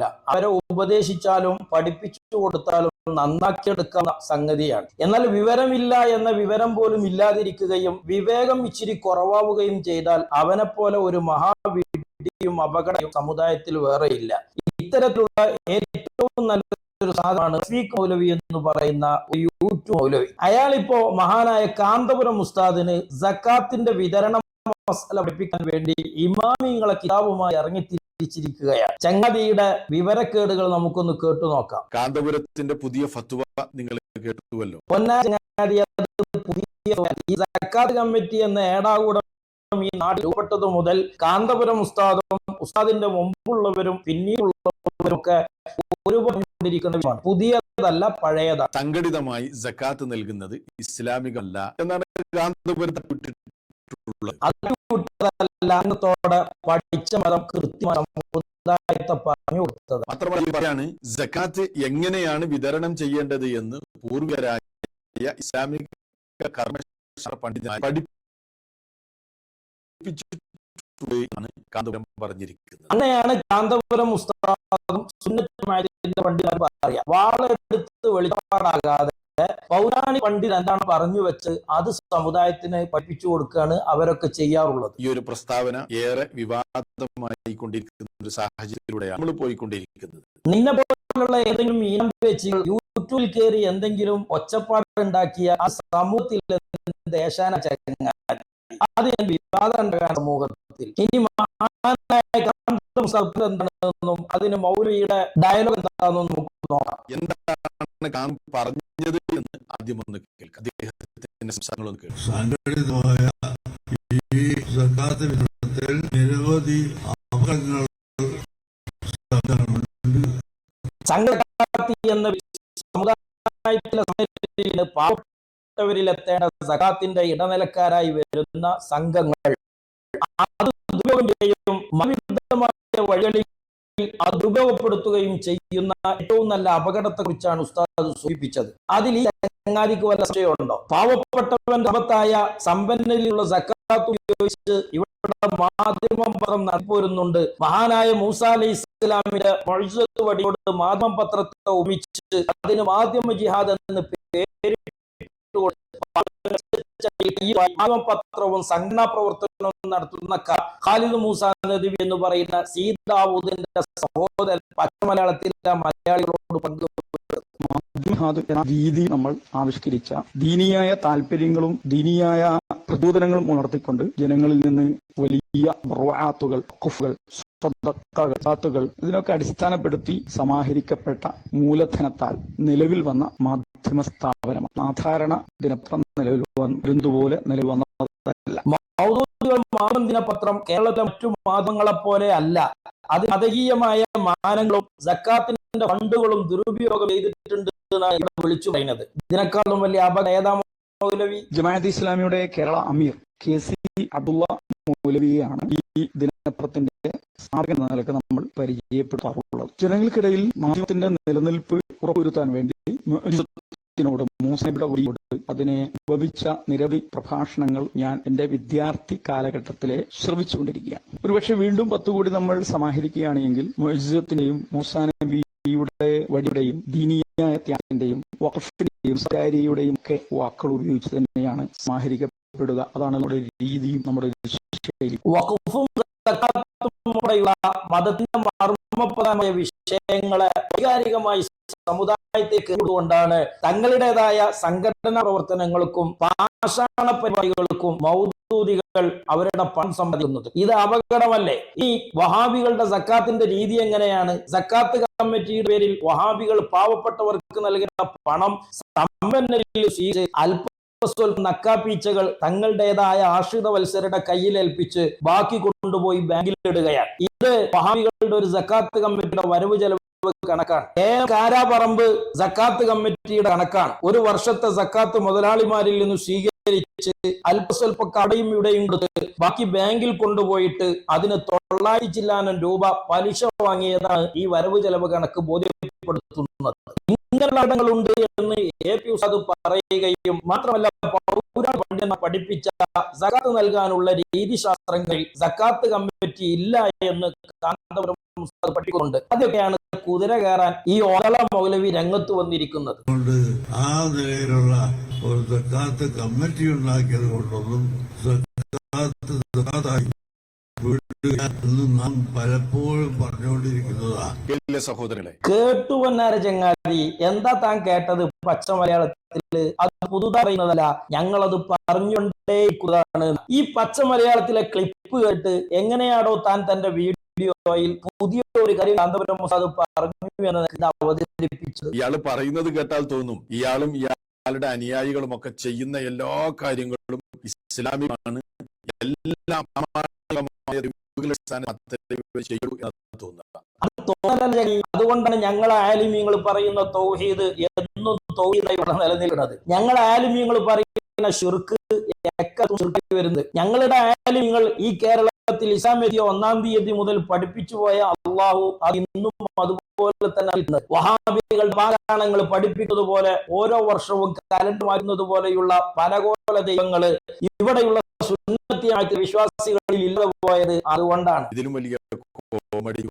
കാര്യമല്ല അവരെ ഉപദേശിച്ചാലും പഠിപ്പിച്ചു കൊടുത്താലും നന്നാക്കിയെടുക്കുന്ന സംഗതിയാണ്. എന്നാൽ വിവരമില്ല എന്ന വിവരം പോലും ഇല്ലാതിരിക്കുകയും വിവേകം ഇച്ചിരി കുറവാവുകയും ചെയ്താൽ അവനെ പോലെ ഒരു മഹാവിഡിയും അപകടവും സമുദായത്തിൽ വേറെയില്ല ഇത്തരത്തിലുള്ള ഏറ്റവും നല്ലൊരു സാധനമാണ് റഫീഖ് മൗലവി എന്ന് പറയുന്ന ഒരു യൂട്യൂബ് മൗലവി. അയാൾ ഇപ്പോ മഹാനായ കാന്തപുരം ഉസ്താദിന് ജക്കാത്തിന്റെ വിതരണം പഠിപ്പിക്കാൻ വേണ്ടി ഇമാമിങ്ങളെ കിതാബുമായി ഇറങ്ങി തിരിച്ചിരിക്കുകയാണ് ചങ്ങതിയുടെ വിവരക്കേടുകൾ നമുക്കൊന്ന് കേട്ടു നോക്കാം. കാന്തപുരത്തിന്റെ പുതിയ ഫത്വ നിങ്ങൾ കേട്ടുവല്ലോ. പൊന്നാ ചങ്ങാതി പുതിയ ഈ സക്കാത്ത് കമ്മിറ്റി എന്ന ഏടാകൂടം ഈ നാട് രൂപപ്പെട്ടത് മുതൽ കാന്തപുരം ഉസ്താദും ഉസ്താദിന്റെ മുമ്പുള്ളവരും പിന്നീടുള്ളവരും ഒക്കെ ഒരുപാടിരിക്കുന്നതാണ് പുതിയതല്ല പഴയതാണ്. സംഘടിതമായി ജക്കാത്ത് നൽകുന്നത് ഇസ്ലാമികമല്ല എന്നാണ് കാന്തപുരത്തെ അന്നത്തോടെ പഠിച്ച മതം സമുദായത്തെ പറഞ്ഞു കൊടുത്തത്. മാത്രമല്ല പറയാണ് ജക്കാത്ത് എങ്ങനെയാണ് വിതരണം ചെയ്യേണ്ടത് എന്ന് പൂർവികരായ ഇസ്ലാമിക കർമ്മശാസ്ത്ര പണ്ഡിതനായി കാന്തപുരം പറഞ്ഞിരിക്കുന്നത്. അങ്ങനെയാണ് കാന്തപുരം സുന്നത്തുമാരിന്റെ പണ്ഡിതർ പറയാ വാളെടുത്ത് വെളിപ്പാടാകാതെ പൗരാണി പണ്ഡിതൻ എന്താണ് പറഞ്ഞു വെച്ച് അത് സമുദായത്തിന് പഠിപ്പിച്ചു കൊടുക്കുകയാണ് അവരൊക്കെ ചെയ്യാറുള്ളത്. ഈ ഒരു പ്രസ്താവന ഏറെ വിവാദമായി കൊണ്ടിരിക്കുന്ന ഒരു സാഹചര്യത്തിലൂടെയാണ് നമ്മൾ പോയിക്കൊണ്ടിരിക്കുന്നത്. നിന്നെ പോലുള്ള ഏതെങ്കിലും ഈനം വെച്ച് യൂട്യൂബിൽ കയറി എന്തെങ്കിലും ഒച്ചപ്പാട് ഉണ്ടാക്കിയ ആ സമൂഹത്തിൽ ദേശാന ചങ്ങ അത് ഞാൻ വിവാദം ഉണ്ടാകാൻ സമൂഹത്തിൽ. ഇനി മഹാനായ എന്താണെന്നും അതിന് മൗലിയുടെ ഡയലോഗ് എന്താണെന്നും നമുക്ക് നോക്കാം. എന്താണ് കാം പറഞ്ഞത് എന്ന് ആദ്യം ഒന്ന് കേൾക്കാം. അദ്ദേഹത്തിന്റെ സംസാരങ്ങളൊന്ന് കേൾക്കാം. സംഘടിതമായ ഈ സക്കാത്ത് വിതരണത്തിൽ നിരവധി അപകടങ്ങൾ ഉണ്ട്. സംഘടനാത്തി എന്ന സമുദായത്തിലെ സമയത്തിൽ പാവപ്പെട്ടവരിലെത്തേണ്ട സഖാത്തിന്റെ ഇടനിലക്കാരായി വരുന്ന സംഘങ്ങൾ. അത് ദുരുപയോഗം ചെയ്യും മതവിരുദ്ധമായ വഴികളിൽ അത് ദുരുപയോഗപ്പെടുത്തുകയും ചെയ്യുന്ന ഏറ്റവും നല്ല അപകടത്തെ കുറിച്ചാണ് ഉസ്താദ് സൂചിപ്പിച്ചത്. അതിൽ ഈ ചങ്ങാതിക്ക് വല്ല സംശയമുണ്ടോ? പാവപ്പെട്ടവന്റെ അപത്തായ സമ്പന്നരിലുള്ള സക്കാത്ത് ഉപയോഗിച്ച് ഇവിടെ മാധ്യമം പത്രം നടപ്പോരുന്നുണ്ട് മഹാനായ മൂസ ഇസ്ലാമിന്റെ മൊഴിസത്ത് വടിയോട് മാധ്യമ പത്രത്തെ ഒമിച്ച് അതിന് മാധ്യമ ജിഹാദ് എന്ന് പേരിട്ട് ഈ പത്രവും സംഘടനാ പ്രവർത്തനവും നടത്തുന്ന ഖാലിദ് മൂസ നദി എന്ന് പറയുന്ന സീതാവൂദിന്റെ സഹോദരൻ പച്ചമലയാളത്തിലെ മലയാളികളോട് പങ്കു ജിഹാദ് എന്ന രീതി നമ്മൾ ആവിഷ്കരിച്ച ദീനിയായ താല്പര്യങ്ങളും ദീനിയായ പ്രചോദനങ്ങളും ഉണർത്തിക്കൊണ്ട് ജനങ്ങളിൽ നിന്ന് വലിയ ബർവാത്തുകൾ കുഫുകൾ സ്വതക്കകൾ ഇതിനൊക്കെ അടിസ്ഥാനപ്പെടുത്തി സമാഹരിക്കപ്പെട്ട മൂലധനത്താൽ നിലവിൽ വന്ന മാധ്യമ സ്ഥാപനമാണ്. സാധാരണ ദിനപ്രം നിലവിൽ വരുന്നതുപോലെ നിലവിൽ വന്നതല്ല. മാറും ദിനപത്രം കേരളത്തിലെ മറ്റു മാധ്യമങ്ങളെ പോലെ അല്ല. അത് മതകീയമായ മാനങ്ങളും സക്കാത്തിന്റെ ഫണ്ടുകളും ദുരുപയോഗം ചെയ്തിട്ടുണ്ട് എന്നാണ് വിളിച്ചു പറയുന്നത്. ഇതിനേക്കാളും വലിയ അപകടം ഏതാ മൗലവി? ജമാഅത്ത് ഇസ്ലാമിയുടെ കേരള അമീർ കെ സി അബ്ദുള്ള മൗലവിയാണ് ഈ ദിനപത്രത്തിന്റെ നിലയ്ക്ക് നമ്മൾ പരിചയപ്പെടുത്താറുള്ളത്. ജനങ്ങൾക്കിടയിൽ മാധ്യമത്തിന്റെ നിലനിൽപ്പ് ഉറപ്പുവരുത്താൻ വേണ്ടി വഴിയോട് അതിനെ ഉപവിച്ച നിരവധി പ്രഭാഷണങ്ങൾ ഞാൻ എന്റെ വിദ്യാർത്ഥി കാലഘട്ടത്തിലെ ശ്രവിച്ചുകൊണ്ടിരിക്കുകയാണ്. ഒരുപക്ഷെ വീണ്ടും പത്ത് കൂടി നമ്മൾ സമാഹരിക്കുകയാണെങ്കിൽ മൊയ്സത്തിന്റെയും മൂസാ നബിയുടെ വടിയുടെയും ദീനീയായ ത്യാഗത്തിന്റെയും വഖഫിന്റെയും സകാരിയുടെയും ഒക്കെ വാക്കുകൾ ഉപയോഗിച്ച് തന്നെയാണ് സമാഹരിക്കപ്പെടുക. അതാണ് നമ്മുടെ രീതിയും നമ്മുടെ വഖഫും മതത്തിന്റെ മർമ്മപ്രധാനമായ വിഷയങ്ങളെ വൈകാരികമായി സമുദായത്തേക്ക് കൊണ്ടാണ് തങ്ങളുടേതായ സംഘടനാ പ്രവർത്തനങ്ങൾക്കും പാഷാണ പരിപാടികൾക്കും മൗദൂദികൾ അവരുടെ പണം സമ്പാദിക്കുന്നത്. ഇത് അപകടമല്ലേ? ഈ വഹാബികളുടെ സക്കാത്തിന്റെ രീതി എങ്ങനെയാണ്? സക്കാത്ത് കമ്മിറ്റിയുടെ പേരിൽ വഹാബികൾ പാവപ്പെട്ടവർക്ക് നൽകുന്ന പണം സമ്പന്നരിൽ അല്പ നക്കാപ്പീച്ചകൾ തങ്ങളുടേതായ ആശ്രിത വത്സരുടെ കയ്യിലേൽപ്പിച്ച് ബാക്കി കൊണ്ടുപോയി ബാങ്കിൽ ഇടുകയാണ് ഇത് വഹാബികളുടെ ഒരു സക്കാത്ത് കമ്മിറ്റിയുടെ വരവ് ചെലവ് കണക്കാണ്. കാരാപറമ്പ് സക്കാത്ത് കമ്മിറ്റിയുടെ കണക്കാണ്. ഒരു വർഷത്തെ സക്കാത്ത് മുതലാളിമാരിൽ നിന്ന് സ്വീകരിച്ച് അല്പസ്വല്പ കടയും ഇവിടെയും കൊടുത്ത് ബാക്കി ബാങ്കിൽ കൊണ്ടുപോയിട്ട് അതിന് തൊള്ളായിരത്തിലാനം രൂപ പലിശ വാങ്ങിയതാണ് ഈ വരവ് ചെലവ് കണക്ക് ബോധ്യപ്പെടുത്തുന്നത്. ഇങ്ങനെയുണ്ട് എന്ന് എ പി ഉസാദ് പറയുകയും മാത്രമല്ല പഠിപ്പിച്ച സക്കാത്ത് നൽകാനുള്ള രീതിശാസ്ത്രങ്ങളിൽ സക്കാത്ത് കമ്മിറ്റി ഇല്ല എന്ന് കാന്തപുരം പഠിക്കുന്നുണ്ട് അതൊക്കെയാണ് കുതിര കയറാൻ ഈ ഓള മൗലവി രംഗത്ത് വന്നിരിക്കുന്നത്. ആ നിലയിലുള്ള ഒരു സക്കാത്ത് കമ്മിറ്റി ഉണ്ടാക്കിയത് കൊണ്ടൊന്നും നാം പലപ്പോഴും പറഞ്ഞുകൊണ്ടിരിക്കുന്നതാ. സഹോദരങ്ങളെ കേട്ടു വന്നാര ചങ്ങാതി എന്താ താൻ കേട്ടത് പച്ച മലയാളത്തിൽ? അത് പുതുതായി പറയുന്നതല്ല ഞങ്ങളത് പറഞ്ഞുകൊണ്ടേയിരിക്കുന്നതാണ്. ഈ പച്ച മലയാളത്തിലെ ക്ലിപ്പ് കേട്ട് എങ്ങനെയാണോ താൻ തന്റെ വീഡിയോയിൽ പുതിയ ഒരു കാര്യം കാന്തപുരം മുസാദ് പറഞ്ഞു എന്ന് ഇത് അവതരിപ്പിച്ചത്. ഇയാൾ പറയുന്നത് കേട്ടാൽ തോന്നും. ഇയാളും ഇയാളുടെ അനുയായികളും ഒക്കെ ചെയ്യുന്ന എല്ലാ കാര്യങ്ങളും ഇസ്ലാമികമാണ്. എല്ലാം. അതുകൊണ്ടാണ് ഞങ്ങൾ ആലിമ്യങ്ങൾ പറയുന്ന തൗഹീദ് എന്നും തൗഹീദായി നിലനിൽക്കുന്നത്. ഞങ്ങൾ ആലിമ്യങ്ങൾ പറയുന്ന ഷിർക്ക് വരുന്നത്. ഞങ്ങളുടെ ആലിമ്യങ്ങൾ ഈ കേരളത്തിൽ ഇസ്ലാം എത്തിയ ഒന്നാം തീയതി മുതൽ പഠിപ്പിച്ചു പോയ അള്ളാഹു അത് ഇന്നും അതുപോലെ തന്നെ. വഹാബികൾ പാരായണങ്ങൾ പഠിപ്പിക്കുന്നത് പോലെ ഓരോ വർഷവും കലണ്ട് മാറ്റുന്നത് പോലെയുള്ള പലകോല ദൈവങ്ങൾ ഇവിടെയുള്ള സുന്നത്തിയായിട്ട് വിശ്വാസികളിൽ ഇല്ലാതെ പോയത് അതുകൊണ്ടാണ് ഇതിലും വലിയ കോമഡി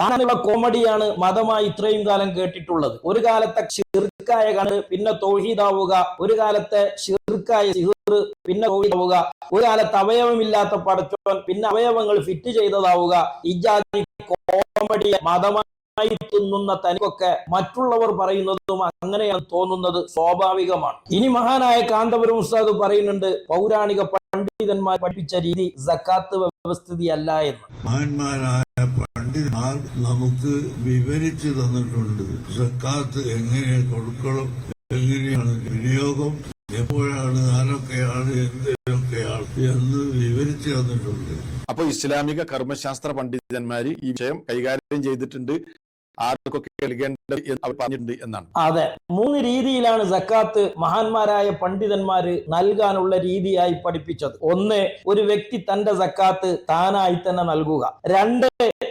താനുള്ള കോമഡിയാണ് മതമായി ഇത്രയും കാലം കേട്ടിട്ടുള്ളത്. ഒരു കാലത്തെ ഷിർക്കായ കണ്ട് പിന്നെ തൗഹീദാവുക ഒരു കാലത്തെ ഷിർക്കായ സിഹിർ പിന്നെ തൗഹീദാവുക ഒരു കാലത്ത് അവയവമില്ലാത്ത പടച്ചോൻ പിന്നെ അവയവങ്ങൾ ഫിറ്റ് ചെയ്തതാവുക ഇജാതി കോമഡി മതമായി തിന്നുന്ന തനിക്കൊക്കെ മറ്റുള്ളവർ പറയുന്നതും അങ്ങനെയാണ് തോന്നുന്നത് സ്വാഭാവികമാണ്. ഇനി മഹാനായ കാന്തപുരം ഉസ്താദ് പറയുന്നുണ്ട് പൗരാണിക പണ്ഡിതന്മാർ പഠിപ്പിച്ച രീതി സക്കാത്ത് വ്യവസ്ഥിതി അല്ല എന്ന്. മഹാന്മാരായ പണ്ഡിതന്മാർ നമുക്ക് വിവരിച്ചു തന്നിട്ടുണ്ട് സക്കാത്ത് എങ്ങനെ കൊടുക്കണം എങ്ങനെയാണ് വിനിയോഗം എപ്പോഴാണ് ആരൊക്കെയാണ് എന്തൊക്കെയാണ് എന്ന് വിവരിച്ചു തന്നിട്ടുണ്ട്. അപ്പൊ ഇസ്ലാമിക കർമ്മശാസ്ത്ര പണ്ഡിതന്മാര് ഈ വിഷയം കൈകാര്യം ചെയ്തിട്ടുണ്ട്. പറഞ്ഞിട്ടുണ്ട് എന്നാണ്. അതെ. മൂന്ന് രീതിയിലാണ് സക്കാത്ത് മഹാന്മാരായ പണ്ഡിതന്മാര് നൽകാനുള്ള രീതിയായി പഠിപ്പിച്ചത്. ഒന്ന് ഒരു വ്യക്തി തന്റെ സക്കാത്ത് താനായി തന്നെ നൽകുക. രണ്ട്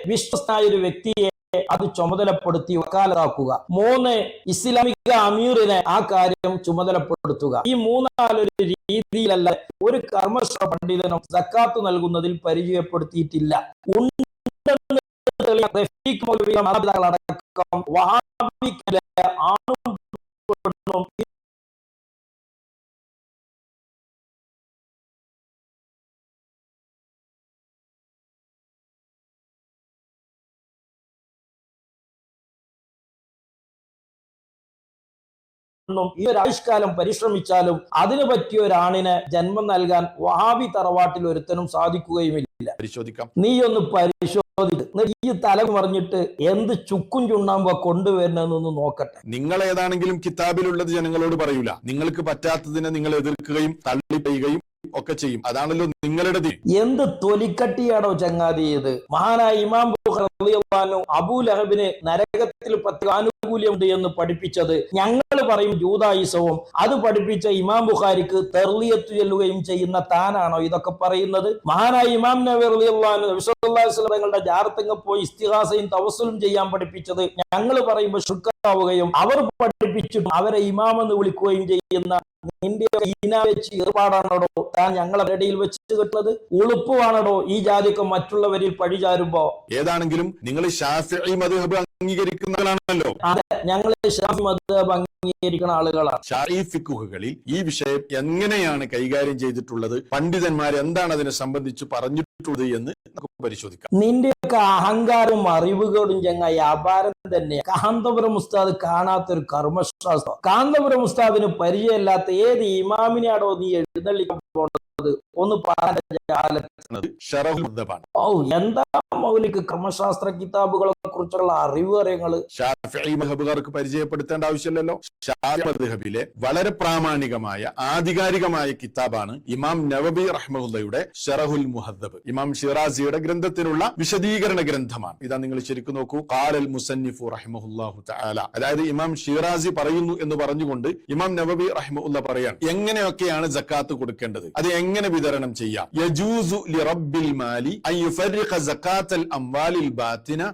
വിശ്വസ്തനായ ഒരു വ്യക്തിയെ അത് ചുമതലപ്പെടുത്തി വക്കാലതാക്കുക മൂന്ന് ഇസ്ലാമിക അമീറിനെ ആ കാര്യം ചുമതലപ്പെടുത്തുക. ഈ മൂന്നാലൊരു രീതിയിലല്ല ഒരു കർമ്മശ്ര പണ്ഡിതനും സക്കാത്ത് നൽകുന്നതിൽ പരിചയപ്പെടുത്തിയിട്ടില്ല. ഉണ്ടെന്ന് മൗലവിയുടെ മാതാപിതാക്കളടക്കം വഹാബിക്കിലെ ആണും പെണ്ണും ഈ ഒരു ആയുഷ്കാലം പരിശ്രമിച്ചാലും അതിനു പറ്റിയ ഒരാണിന് ജന്മം നൽകാൻ വഹാബി തറവാട്ടിൽ ഒരുത്തനും സാധിക്കുകയുമില്ല. പരിശോധിക്കാം. നീ ഒന്ന് പരിശോധിക്ക് ഈ തല പറഞ്ഞിട്ട് എന്ത് ചുക്കും ചുണ്ണാമ്പ കൊണ്ടുവരണമെന്നൊന്ന് നോക്കട്ടെ. നിങ്ങൾ ഏതാണെങ്കിലും കിതാബിലുള്ളത് ജനങ്ങളോട് പറയൂല. നിങ്ങൾക്ക് പറ്റാത്തതിനെ നിങ്ങൾ എതിർക്കുകയും തള്ളിപ്പറയുകയും ഒക്കെ ചെയ്യും. അതാണല്ലോ നിങ്ങളുടെ. എന്ത് തൊലിക്കട്ടിയാണോ ചങ്ങാതി ഇത്? മഹാനായ ഇമാം അൻഹു അബൂ ലഹബിന് നരകത്തിൽ ആനുകൂല്യമുണ്ട് എന്ന് പഠിപ്പിച്ചത് ഞങ്ങൾ പറയും ജൂതായുസവും. അത് പഠിപ്പിച്ച ഇമാം ബുഖാരിക്ക് തെർലിയത്ത് ചെല്ലുകയും ചെയ്യുന്ന താനാണോ ഇതൊക്കെ പറയുന്നത്? മഹാനായ ഇമാം നബി റളിയല്ലാഹു അൻഹു നബി അലൈഹി വസല്ലം തങ്ങളുടെ പോയി ഇസ്തിഹാസയും തവസലും ചെയ്യാൻ പഠിപ്പിച്ചത് ഞങ്ങൾ പറയുമ്പോൾ ശുക്കാവുകയും അവർ പഠിപ്പിച്ചിട്ടും അവരെ ഇമാമെന്ന് വിളിക്കുകയും ചെയ്യുന്ന നിന്റെ വെച്ച് ഏർപ്പാടാണോ താൻ ഞങ്ങളുടെ ഇടയിൽ വെച്ച് കിട്ടുന്നത്? ഉളുപ്പുവാണോ ഈ ജാതിക്ക് മറ്റുള്ളവരിൽ പഴിചാരുമ്പോ? ഏതാണെങ്കിലും നിങ്ങൾ ഷാഫി മധുഹബ് അംഗീകരിക്കുന്നവരാണല്ലോ. ഞങ്ങൾ ഷാഫി മദ്ഹബ് അംഗീകരിക്കുന്ന ആളുകളാണ്. ഷാഫി ഫിക്കുഹുകളിൽ ഈ വിഷയം എങ്ങനെയാണ് കൈകാര്യം ചെയ്തിട്ടുള്ളത്? പണ്ഡിതന്മാർ എന്താണ് അതിനെ സംബന്ധിച്ച് പറഞ്ഞിട്ടുള്ളത് എന്ന് നമുക്ക് പരിശോധിക്കാം. നിന്റെയൊക്കെ അഹങ്കാരവും അറിവുകളും ചങ്ങായി അപാരം തന്നെ കാന്തപുരം ഉസ്താദ് കാണാത്ത ഒരു കർമ്മശാസ്ത്രം. കാന്തപുരം ഉസ്താദിന് പരിചയമില്ലാത്ത ഏത് ഇമാമിനെയാണോ നീ എഴുന്നള്ളിക്കാൻ പോണത്? ഒന്ന് മുദ്ദബാണ് ഓ എന്താ മൗലിക്ക് ക്രമശാസ്ത്ര കിതാബുകളെ കുറിച്ചുള്ള അറിവ് അറിയങ്ങൾ ഷാഫി മഹബുകാർക്ക് പരിചയപ്പെടുത്തേണ്ട ആവശ്യമില്ലല്ലോ. ഷാഫി മദ്ഹബിലെ വളരെ പ്രാമാണികമായ ആധികാരികമായ കിതാബാണ് ഇമാം നവബി റഹ്മുല്ലയുടെ ഷറഹുൽ മുഹദ്ദബ്. ഇമാം ഷിറാസിയുടെ ഗ്രന്ഥത്തിനുള്ള വിശദീകരണ ഗ്രന്ഥമാണ്. ഇതാ നിങ്ങൾ ശരിക്കും നോക്കൂ. കാലൽ മുസന്നിഫു റഹ്മുല്ലാഹു തആല. അതായത് ഇമാം ഷിറാസി പറയുന്നു എന്ന് പറഞ്ഞുകൊണ്ട് ഇമാം നവബി റഹ്മുല്ല പറയാണ്. എങ്ങനെയൊക്കെയാണ് ജക്കാത്ത് കൊടുക്കേണ്ടത്? അത് എങ്ങനെ വിതരണം ചെയ്യാം. യജൂസു അംവാലിൽ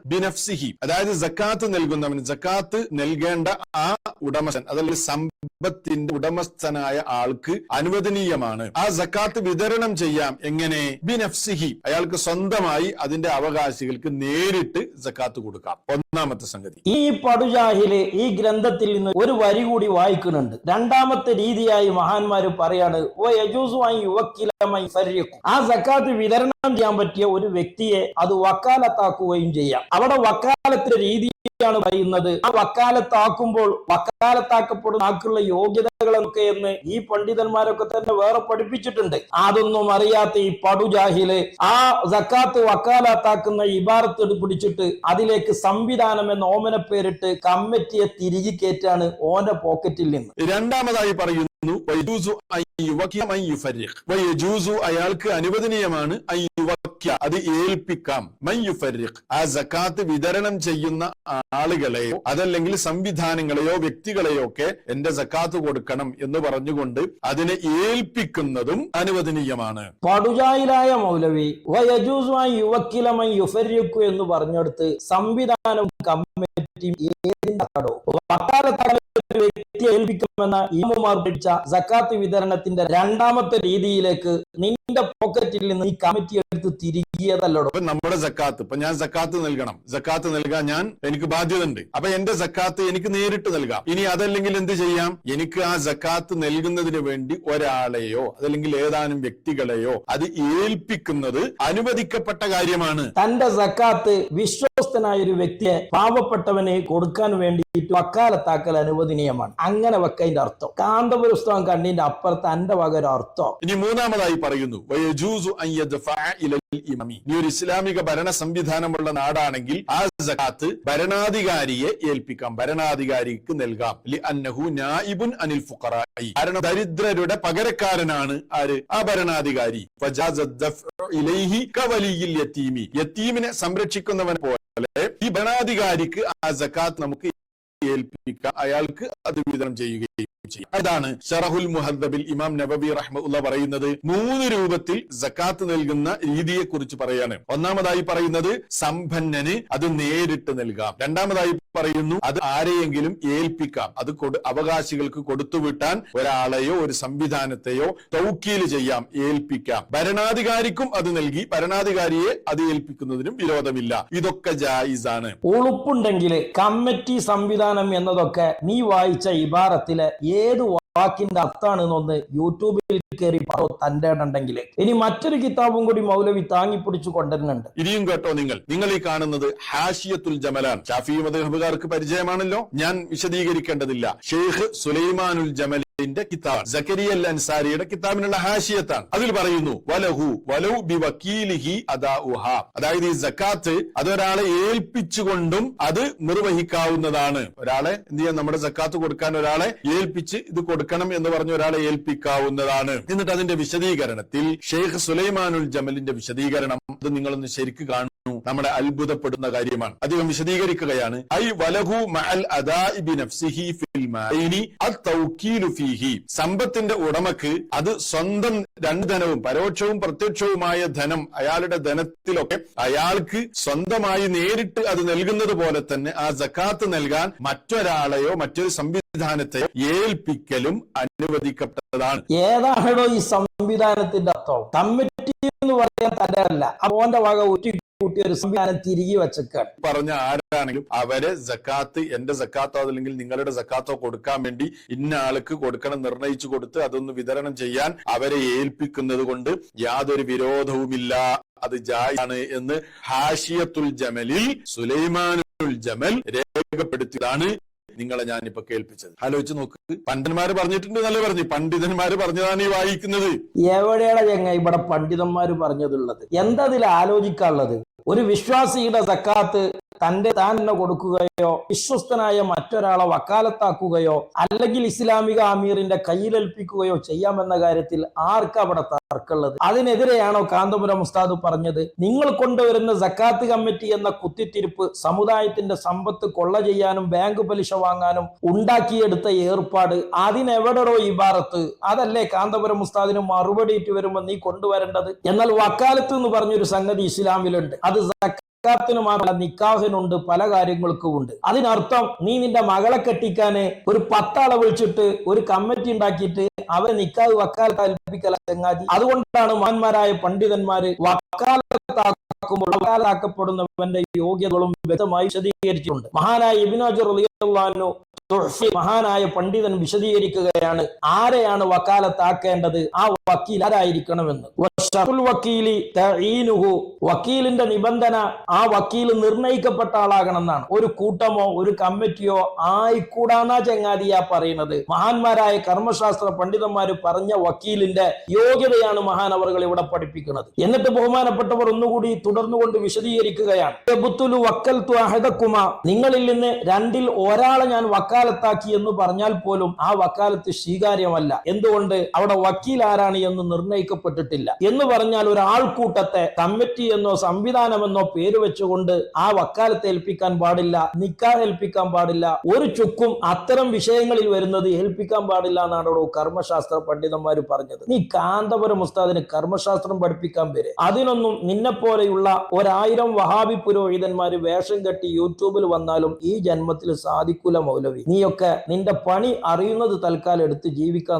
ബിനഫ്സിഹി. അതായത് സക്കാത്ത് നൽകുന്നവന് സക്കാത്ത് നൽകേണ്ട ആ ഉടമസ്ഥൻ അതല്ലെങ്കിൽ സമ്പത്തിന്റെ ഉടമസ്ഥനായ ആൾക്ക് അനുവദനീയമാണ്. ആ സക്കാത്ത് വിതരണം ചെയ്യാം എങ്ങനെ? ബിനഫ്സിഹി. അയാൾക്ക് സ്വന്തമായി അതിന്റെ അവകാശികൾക്ക് നേരിട്ട് സക്കാത്ത് കൊടുക്കാം. ഒന്നാമത്തെ സംഗതി. ഈ പടുജാഹിൽ ഈ ഗ്രന്ഥത്തിൽ നിന്ന് ഒരു വരി കൂടി വായിക്കുന്നുണ്ട്. രണ്ടാമത്തെ രീതിയായി മഹാന്മാര് പറയാണ് ഓ യജൂസുമായി യുവക്കില ആ സക്കാത്ത് വിതരണം ചെയ്യാൻ പറ്റിയ ഒരു വ്യക്തിയെ അത് വക്കാലത്താക്കുകയും ചെയ്യാം. അവിടെ വക്കാലത്തിന്റെ രീതിയാണ് പറയുന്നത്. ആ വക്കാലത്താക്കുമ്പോൾ വക്കാലത്താക്കപ്പെടുന്ന ആക്കുള്ള യോഗ്യതകളൊക്കെ എന്ന് ഈ പണ്ഡിതന്മാരൊക്കെ തന്നെ വേറെ പഠിപ്പിച്ചിട്ടുണ്ട്. അതൊന്നും അറിയാത്ത ഈ പടുജാഹിൽ ആ സക്കാത്ത് വക്കാലത്താക്കുന്ന ഇബാറത്ത് പിടിച്ചിട്ട് അതിലേക്ക് സംവിധാനം എന്ന ഓമന പേരിട്ട് കമ്മിറ്റിയെ തിരികെ കയറ്റാണ് ഓന്റെ പോക്കറ്റിൽ നിന്ന്. രണ്ടാമതായി പറയുന്നു അയാൾക്ക് അനുവദനീയമാണ് അത് ഏൽപ്പിക്കാം. ആ സക്കാത്ത് വിതരണം ചെയ്യുന്ന ആളുകളെയോ അതല്ലെങ്കിൽ സംവിധാനങ്ങളെയോ വ്യക്തികളെയോ ഒക്കെ എന്റെ സക്കാത്ത് കൊടുക്കണം എന്ന് പറഞ്ഞുകൊണ്ട് അതിനെ ഏൽപ്പിക്കുന്നതും അനുവദനീയമാണ്. പടുജായിലായ മൗലവി എന്ന് പറഞ്ഞെടുത്ത് സംവിധാനം ഒരു വ്യക്തിയെ ഏൽപ്പിക്കുമെന്ന ഇമാമുമാർ പിടിച്ച സക്കാത്ത് വിതരണത്തിന്റെ രണ്ടാമത്തെ രീതിയിലേക്ക് നിന്റെ പോക്കറ്റിൽ നിന്ന് ഈ കമ്മിറ്റി എടുത്ത് തിരികിയതല്ലോ നമ്മുടെ സക്കാത്ത് ഇപ്പൊ ഞാൻ സക്കാത്ത് നൽകണം. സക്കാത്ത് നൽകാൻ ഞാൻ എനിക്ക് ബാധ്യത ഉണ്ട് അപ്പൊ എന്റെ സക്കാത്ത് എനിക്ക് നേരിട്ട് നൽകാം. ഇനി അതല്ലെങ്കിൽ എന്ത് ചെയ്യാം? എനിക്ക് ആ സക്കാത്ത് നൽകുന്നതിന് വേണ്ടി ഒരാളെയോ അതല്ലെങ്കിൽ ഏതാനും വ്യക്തികളെയോ അത് ഏൽപ്പിക്കുന്നത് അനുവദിക്കപ്പെട്ട കാര്യമാണ്. തന്റെ സക്കാത്ത് വിശ്വസ്തനായ ഒരു വ്യക്തിയെ പാവപ്പെട്ടവനെ കൊടുക്കാൻ വേണ്ടിയിട്ട് വക്കാലത്താക്കൽ അനുവദനീയമാണ്. അങ്ങനെ വെക്കതിന്റെ അർത്ഥം. കാന്തപുരസ്തവം കണ്ണിന്റെ അപ്പുറത്ത് എന്റെ വക ഒരു അർത്ഥം. ഇനി മൂന്നാമതായി പറയുന്നു. ഇമാമി. ഇനി ഒരു ഇസ്ലാമിക ഭരണ സംവിധാനമുള്ള നാടാണെങ്കിൽ ആ സകാത്ത് ഭരണാധികാരിയെ ഏൽപ്പിക്കാം. ഭരണാധികാരിക്ക് നൽകാം. നായിബുൻ അനിൽ ഫുഖറായി. കാരണം ദരിദ്രരുടെ പകരക്കാരനാണ് ആര്? ആ ഭരണാധികാരി. യത്തീമിനെ സംരക്ഷിക്കുന്നവൻ പോലെ ഈ ഭരണാധികാരിക്ക് ആ സക്കാത്ത് നമുക്ക് ഏൽപ്പിക്കാം അയാൾക്ക് അത് വിതരണം ചെയ്യുകയും ചെയ്യും. അതാണ് ഷറഹുൽ മുഹദ്ദബിൽ ഇമാം നബബി റഹ്മുള്ള പറയുന്നത്. മൂന്ന് രൂപത്തിൽ ജക്കാത്ത് നൽകുന്ന രീതിയെ കുറിച്ച് പറയാണ്. ഒന്നാമതായി പറയുന്നത് സമ്പന്നന് അത് നേരിട്ട് നൽകാം. രണ്ടാമതായി പറയുന്നു. അത് ആരെയെങ്കിലും ഏൽപ്പിക്കാം. അത് അവകാശികൾക്ക് കൊടുത്തുവിട്ടാൻ ഒരാളെയോ ഒരു സംവിധാനത്തെയോ തൗക്കീൽ ചെയ്യാം ഏൽപ്പിക്കാം. ഭരണാധികാരിക്കും അത് നൽകി ഭരണാധികാരിയെ അത് ഏൽപ്പിക്കുന്നതിനും വിരോധമില്ല. ഇതൊക്കെ ജായിസാണ്. ഉളുപ്പുണ്ടെങ്കിൽ കമ്മിറ്റി സംവിധാനം എന്നതൊക്കെ നീ വായിച്ച ഇബാറത്തിലെ ഏത് വാക്കിന്റെ അർത്ഥാണെന്നൊന്ന് യൂട്യൂബിൽ കയറി പറോ തന്റെ ഉണ്ടെങ്കിൽ ഇനി മറ്റൊരു കിതാബും കൂടി മൗലവി താങ്ങിപ്പിടിച്ചു കൊണ്ടുവരുന്നുണ്ട്. ഇനിയും കേട്ടോ നിങ്ങൾ. നിങ്ങൾ ഈ കാണുന്നത് ഹാഷിയത്തുൽ ജമലാൻ. ഷാഫി മദ്ഹബുകാർക്ക് പരിചയമാണല്ലോ. ഞാൻ വിശദീകരിക്കേണ്ടതില്ല. ഷെയ്ഖ് സുലൈമാനുൽ ജമലിന്റെ കിതാബ് ജക്കരിയൽ അൽ അൻസാരിയുടെ കിതാബിനുള്ള ഹാഷിയത്താണ്. അതിൽ പറയുന്നു വലഹു വലൗ ബി വക്കീലിഹി അദാ അതായത് ഈ ജക്കാത്ത് അതൊരാളെ ഏൽപ്പിച്ചുകൊണ്ടും അത് നിർവഹിക്കാവുന്നതാണ്. ഒരാളെ എന്ത് ചെയ്യാൻ നമ്മുടെ ജക്കാത്ത് കൊടുക്കാൻ ഒരാളെ ഏൽപ്പിച്ച് ഇത് കൊടുക്കണം എന്ന് പറഞ്ഞ ഒരാളെ ഏൽപ്പിക്കാവുന്നതാണ്. എന്നിട്ട് അതിന്റെ വിശദീകരണത്തിൽ ഷെയ്ഖ് സുലൈമാനുൽ ജമലിന്റെ വിശദീകരണം. അത് നിങ്ങളൊന്ന് ശരിക്ക് കാണുന്നു നമ്മളെ അത്ഭുതപ്പെടുന്ന കാര്യമാണ്. അദ്ദേഹം വിശദീകരിക്കുകയാണ് ഐ വലഹു മഅൽ അദാഇ ബിനഫ്സിഹി ഫിൽ ഫീഹി. സമ്പത്തിന്റെ ഉടമക്ക് അത് സ്വന്തം രണ്ട് ധനവും പരോക്ഷവും പ്രത്യക്ഷവുമായ ധനം അയാളുടെ ധനത്തിലൊക്കെ അയാൾക്ക് സ്വന്തമായി നേരിട്ട് അത് നൽകുന്നത് പോലെ തന്നെ ആ ജക്കാത്ത് നൽകാൻ മറ്റൊരാളെയോ മറ്റൊരു സംവിധാനത്തെ ഏൽപ്പിക്കലും അനുവദിക്കപ്പെട്ടതാണ്. ഏതാണോ ഈ സംവിധാനത്തിന്റെ അർത്ഥം? കമ്മിറ്റി എന്ന് പറയാൻ തന്നെയല്ല അപ്പോന്റെ വക ഊറ്റി കൂട്ടി ഒരു സംവിധാനം തിരികെ വെച്ചേക്കാണ്. പറഞ്ഞ ആരാണെങ്കിലും അവരെ ജക്കാത്ത് എന്റെ ജക്കാത്തോ അതല്ലെങ്കിൽ നിങ്ങളുടെ ജക്കാത്തോ കൊടുക്കാൻ വേണ്ടി ഇന്ന ആൾക്ക് കൊടുക്കണം നിർണയിച്ചു കൊടുത്ത് അതൊന്ന് വിതരണം ചെയ്യാൻ അവരെ ഏൽപ്പിക്കുന്നത് കൊണ്ട് യാതൊരു വിരോധവുമില്ല. അത് ജായാണ് എന്ന് ഹാഷിയത്തുൽ ജമലിൽ സുലൈമാനുൽ ജമൽ രേഖപ്പെടുത്തിയതാണ് നിങ്ങളെ ഞാനിപ്പോ കേൾപ്പിച്ചത്. ആലോചിച്ച് നോക്ക്. പണ്ഡിതന്മാര് പറഞ്ഞിട്ടുണ്ട് നല്ല പറഞ്ഞു. പണ്ഡിതന്മാര് പറഞ്ഞതാണ് ഈ വായിക്കുന്നത്. എവിടെയാണ് ചെങ്ങ ഇവിടെ പണ്ഡിതന്മാര് പറഞ്ഞതുള്ളത്? എന്താ ഇതിൽ ആലോചിക്കാനുള്ളത്? ഒരു വിശ്വാസിയുടെ സക്കാത്ത് തന്റെ താൻ തന്നെ കൊടുക്കുകയോ വിശ്വസ്തനായ മറ്റൊരാളെ വക്കാലത്താക്കുകയോ അല്ലെങ്കിൽ ഇസ്ലാമിക അമീറിന്റെ കയ്യിലേൽപ്പിക്കുകയോ ചെയ്യാമെന്ന കാര്യത്തിൽ ആർക്കാ അവിടെ തർക്കമുള്ളത്? അതിനെതിരെയാണോ കാന്തപുരം ഉസ്താദ് പറഞ്ഞത്? നിങ്ങൾ കൊണ്ടുവരുന്ന സക്കാത്ത് കമ്മിറ്റി എന്ന കുത്തിത്തിരിപ്പ് സമുദായത്തിന്റെ സമ്പത്ത് കൊള്ള ചെയ്യാനും ബാങ്ക് പലിശ വാങ്ങാനും ഉണ്ടാക്കിയെടുത്ത ഏർപ്പാട് അതിനെവിടെടോ ഇബാറത്ത് അതല്ലേ കാന്തപുരം ഉസ്താദിന് മറുപടി ഇട്ട് വരുമ്പോൾ നീ കൊണ്ടുവരേണ്ടത്? എന്നാൽ വക്കാലത്ത് എന്ന് പറഞ്ഞൊരു സംഗതി ഇസ്ലാമിലുണ്ട്. അത് സക്കാത്തിന് മാത്രമല്ല നിക്കാഹിനുണ്ട് പല കാര്യങ്ങൾക്കും ഉണ്ട് അതിനർത്ഥം നീ നിന്റെ മകളെ കെട്ടിക്കാന് ഒരു പത്താളെ വിളിച്ചിട്ട് ഒരു കമ്മിറ്റി ഉണ്ടാക്കിയിട്ട് അവരെ നിക്കാഹ് വക്കാലത്ത് കൽപ്പിക്കല ചങ്ങാതി. അതുകൊണ്ടാണ് മഹാന്മാരായ പണ്ഡിതന്മാര് വക്കാലത്താക്കുമ്പോൾ വക്കാലത്താക്കപ്പെടുന്നവന്റെ യോഗ്യതകളും വ്യക്തമായി വിശദീകരിച്ചിട്ടുണ്ട്. മഹാനായ ഇബിനാജ് തുഹ്ഫി മഹാനായ പണ്ഡിതൻ വിശദീകരിക്കുകയാണ് ആരെയാണ് വക്കാലത്താക്കേണ്ടത്? ആ വക്കീൽ ആരായിരിക്കണമെന്ന്. വക്കീലിന്റെ നിബന്ധന ആ വക്കീൽ നിർണയിക്കപ്പെട്ട ആളാകണമെന്നാണ്. ഒരു കൂട്ടമോ ഒരു കമ്മിറ്റിയോ ആയിക്കൂടാന്നാ ചങ്ങാതിയാ പറയുന്നത്. മഹാന്മാരായ കർമ്മശാസ്ത്ര പണ്ഡിതന്മാര് പറഞ്ഞ വക്കീലിന്റെ യോഗ്യതയാണ് മഹാനവറുകൾ ഇവിടെ പഠിപ്പിക്കുന്നത്. എന്നിട്ട് ബഹുമാനപ്പെട്ടവർ ഒന്നുകൂടി തുടർന്നുകൊണ്ട് വിശദീകരിക്കുകയാണ്. "യബ്തുലു വക്കൽതു അഹദക്കുമ. നിങ്ങളിൽ നിന്ന് രണ്ടിൽ ഒരാളെ ഞാൻ വക്കാലത്താക്കി എന്ന് പറഞ്ഞാൽ പോലും ആ വക്കാലത്ത് സ്വീകാര്യമല്ല. എന്തുകൊണ്ട്? അവിടെ വക്കീൽ ആരാണ് എന്ന് നിർണയിക്കപ്പെട്ടിട്ടില്ല. എന്ന് പറഞ്ഞാൽ ഒരു ആൾക്കൂട്ടത്തെ കമ്മിറ്റി എന്നോ സംവിധാനമെന്നോ പേര് വെച്ചുകൊണ്ട് ആ വക്കാലത്ത് ഏൽപ്പിക്കാൻ പാടില്ല നിക്കാഹ് ഏൽപ്പിക്കാൻ പാടില്ല ഒരു ചുക്കും അത്തരം വിഷയങ്ങളിൽ വരുന്നത് ഏൽപ്പിക്കാൻ പാടില്ല എന്നാണ് ഇവിടെ കർമ്മശാസ്ത്ര പണ്ഡിതന്മാർ പറഞ്ഞത്. നീ കാന്തപുരം ഉസ്താദിന് കർമ്മശാസ്ത്രം പഠിപ്പിക്കാൻ പേര്. അതിനൊന്നും നിന്നെ പോലെയുള്ള ഒരായിരം വഹാബി പുരോഹിതന്മാർ വേഷം കെട്ടി യൂട്യൂബിൽ വന്നാലും ഈ ജന്മത്തിൽ സാധിക്കൂല മൗലവി. നീയൊക്കെ നിന്റെ പണി അറിയുന്നത് തൽക്കാലം എടുത്ത് ജീവിക്കാൻ